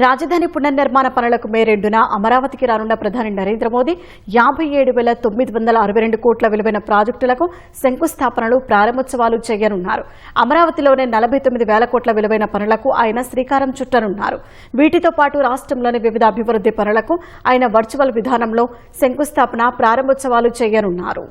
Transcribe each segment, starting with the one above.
రాజధాని పునర్నిర్మాణ పనులకు మే రెండున అమరావతికి రానున్న ప్రధాని నరేంద్ర మోదీ యాభై ఏడు వేల తొమ్మిది వందల అరవై రెండు కోట్ల విలువైన ప్రాజెక్టులకు శంకుస్థాపనలు ప్రారంభోత్సవాలు చేయనున్నారు. అమరావతిలోనే నలభై తొమ్మిది వేల కోట్ల విలువైన పనులకు ఆయన శ్రీకారం చుట్టనున్నారు. వీటితో పాటు రాష్ట్రంలోని వివిధ అభివృద్ధి పనులకు ఆయన వర్చువల్ విధానంలో శంకుస్థాపన ప్రారంభోత్సవాలు చేయనున్నారు.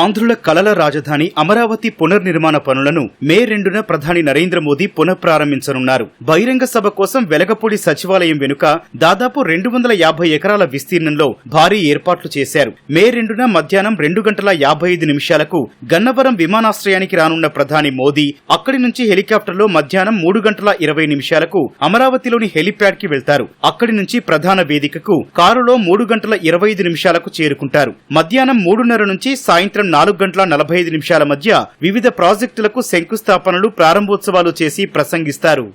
ఆంధ్రుల కలల రాజధాని అమరావతి పునర్నిర్మాణ పనులను మే రెండున ప్రధాని నరేంద్ర మోదీ పునఃప్రారంభించనున్నారు. బహిరంగ సభ కోసం వెలగపూడి సచివాలయం వెనుక దాదాపు రెండు వందల యాభై ఎకరాల విస్తీర్ణంలో భారీ ఏర్పాట్లు చేశారు. మే రెండున మధ్యాహ్నం రెండు గంటల యాభై ఐదు నిమిషాలకు గన్నవరం విమానాశ్రయానికి రానున్న ప్రధాని మోదీ అక్కడి నుంచి హెలికాప్టర్లో మధ్యాహ్నం మూడు గంటల ఇరవై నిమిషాలకు అమరావతిలోని హెలిప్యాడ్కి వెళ్తారు. అక్కడి నుంచి ప్రధాన వేదికకు కారులో మూడు గంటల ఇరవై ఐదు నిమిషాలకు చేరుకుంటారు. మధ్యాహ్నం మూడున్నర నుంచి సాయంత్రం నాలుగు గంటల నలభై ఐదు నిమిషాల మధ్య వివిధ ప్రాజెక్టులకు శంకుస్థాపనలు ప్రారంభోత్సవాలు చేసి ప్రసంగిస్తారు.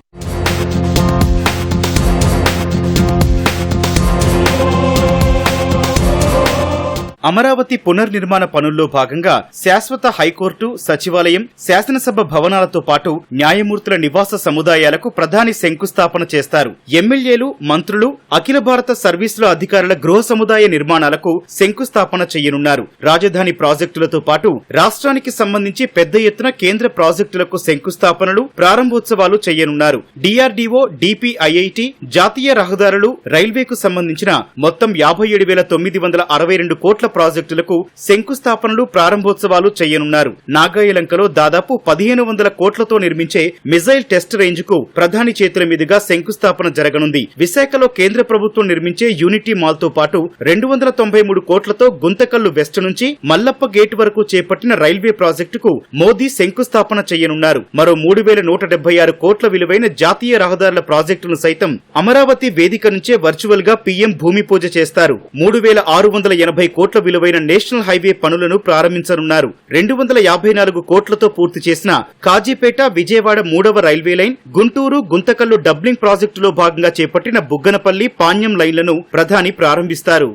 అమరావతి పునర్నిర్మాణ పనుల్లో భాగంగా శాశ్వత హైకోర్టు సచివాలయం శాసనసభ భవనాలతో పాటు న్యాయమూర్తుల నివాస సముదాయాలకు ప్రధాని శంకుస్థాపన చేస్తారు. ఎమ్మెల్యేలు మంత్రులు అఖిల భారత సర్వీసుల అధికారుల గృహ సముదాయ నిర్మాణాలకు శంకుస్థాపన చేయనున్నారు. రాజధాని ప్రాజెక్టులతో పాటు రాష్ట్రానికి సంబంధించి పెద్ద ఎత్తున కేంద్ర ప్రాజెక్టులకు శంకుస్థాపనలు ప్రారంభోత్సవాలు చేయనున్నారు. డిఆర్డీఓ డిపిఐఐటి జాతీయ రహదారులు రైల్వేకు సంబంధించిన మొత్తం యాభై ఏడు వేల తొమ్మిది వందల అరవై రెండు కోట్ల ప్రాజెక్టులకు శంకుస్థాపనలు ప్రారంభోత్సవాలు చేయనున్నారు. నాగాయలంకలో దాదాపు పదిహేను వందల కోట్లతో నిర్మించే మిజైల్ టెస్ట్ రేంజ్కు ప్రధాని చేతుల మీదుగా శంకుస్థాపన జరగనుంది. విశాఖలో కేంద్ర ప్రభుత్వం నిర్మించే యూనిటీ మాల్తో పాటు రెండు వందల తొంభై మూడు కోట్లతో గుంతకల్లు వెస్ట్ నుంచి మల్లప్ప గేట్ వరకు చేపట్టిన రైల్వే ప్రాజెక్టుకు మోదీ శంకుస్థాపన చేయనున్నారు. మరో మూడు వేల నూట డెబ్బై ఆరు కోట్ల విలువైన జాతీయ రహదారుల ప్రాజెక్టును సైతం అమరావతి వేదిక నుంచే వర్చువల్గా పీఎం భూమి పూజ చేస్తారు. మూడు వేల ఆరు వందల ఎనభై కోట్ల విలువైన నేషనల్ హైవే పనులను ప్రారంభించనున్నారు. రెండు వందల యాభై నాలుగు కోట్లతో పూర్తి చేసిన కాజీపేట విజయవాడ మూడవ railway line Guntur Guntakal doubling ప్రాజెక్టులో భాగంగా చేపట్టిన బుగ్గనపల్లి పాణ్యం లైన్లను ప్రధాని ప్రారంభిస్తారు.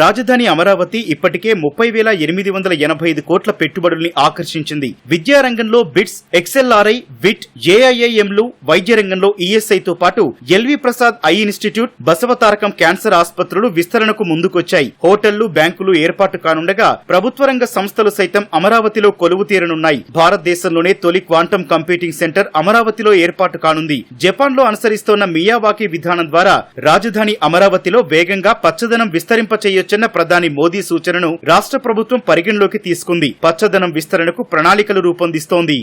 రాజధాని అమరావతి ఇప్పటికే ముప్పై వేల ఎనిమిది వందల ఎనభై ఐదు కోట్ల పెట్టుబడుల్ని ఆకర్షించింది. విద్యారంగంలో బిట్స్ ఎక్స్ఎల్ఆర్ఐ విట్ ఏఐఐఎంలు వైద్య రంగంలో ఈఎస్ఐతో పాటు L V Prasad eye institute Basavatarakam cancer ఆసుపత్రులు విస్తరణకు ముందుకొచ్చాయి. హోటళ్ళు బ్యాంకులు ఏర్పాటు కానుండగా ప్రభుత్వ రంగ సంస్థలు సైతం అమరావతిలో కొలువు తీరనున్నాయి. భారతదేశంలోనే తొలి క్వాంటం కంప్యూటింగ్ సెంటర్ అమరావతిలో ఏర్పాటు కానుంది. జపాన్లో అనుసరిస్తోన్న మియావాకి విధానం ద్వారా రాజధాని అమరావతిలో వేగంగా పచ్చదనం విస్తరింప చేయొచ్చన్న ప్రధాని మోదీ సూచనను రాష్ట్ర ప్రభుత్వం పరిగణలోకి తీసుకుంది. పచ్చదనం విస్తరణకు ప్రణాళికలు రూపొందిస్తోంది.